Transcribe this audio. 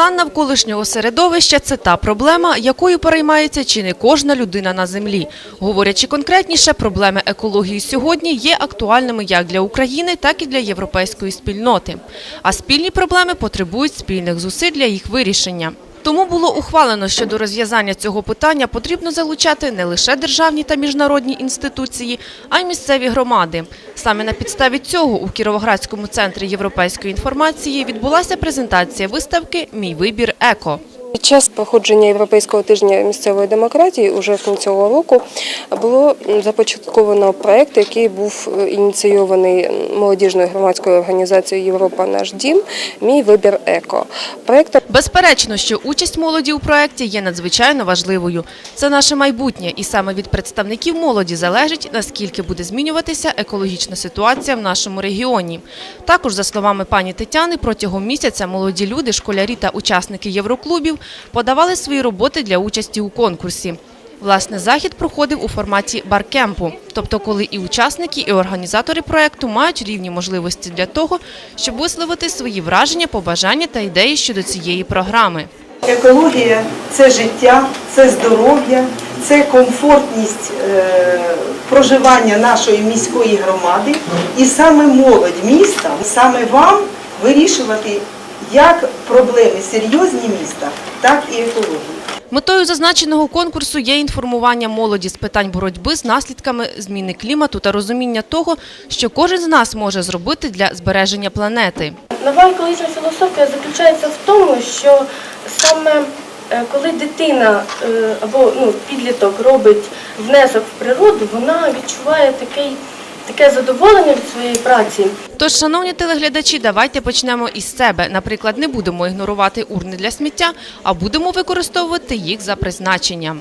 Стан навколишнього середовища це та проблема, якою переймається чи не кожна людина на землі. Говорячи конкретніше, проблеми екології сьогодні є актуальними як для України, так і для європейської спільноти. А спільні проблеми потребують спільних зусиль для їх вирішення. Тому було ухвалено, що до розв'язання цього питання потрібно залучати не лише державні та міжнародні інституції, а й місцеві громади. Саме на підставі цього у Кіровоградському центрі європейської інформації відбулася презентація виставки Мій вибір еко. Під час проходження Європейського тижня місцевої демократії у жовтні цього року було започатковано проект, який був е, ініційований молодіжною громадською організацією Європа наш дім. Мій вибір еко. Проект Безперечно, що участь молоді у проєкті є надзвичайно важливою. Це наше майбутнє, і саме від представників молоді залежить, наскільки буде змінюватися екологічна ситуація в нашому регіоні. Також, за словами пані Тетяни, протягом місяця молоді люди, школярі та учасники євроклубів подавали свої роботи для участі у конкурсі. Власне, захід проходив у форматі баркемпу, тобто коли і учасники, і організатори проєкту мають рівні можливості для того, щоб висловити свої враження, побажання та ідеї щодо цієї програми. Екологія це життя, це здоров'я, це комфортність е, проживання нашої міської громади. І саме молодь міста, саме вам вирішувати як проблеми серйозні міста, так і екології. Метою зазначеного конкурсу є інформування молоді з питань боротьби з наслідками зміни клімату та розуміння того, що кожен з нас може зробити для збереження планети. Нова екологічна філософія заключається в тому, що саме е, коли дитина е, або ну, підліток робить внесок в природу, вона відчуває такий, таке задоволення від своєї праці. Тож, шановні телеглядачі, давайте почнемо із себе. Наприклад, не будемо ігнорувати урни для сміття, а будемо використовувати їх за призначенням.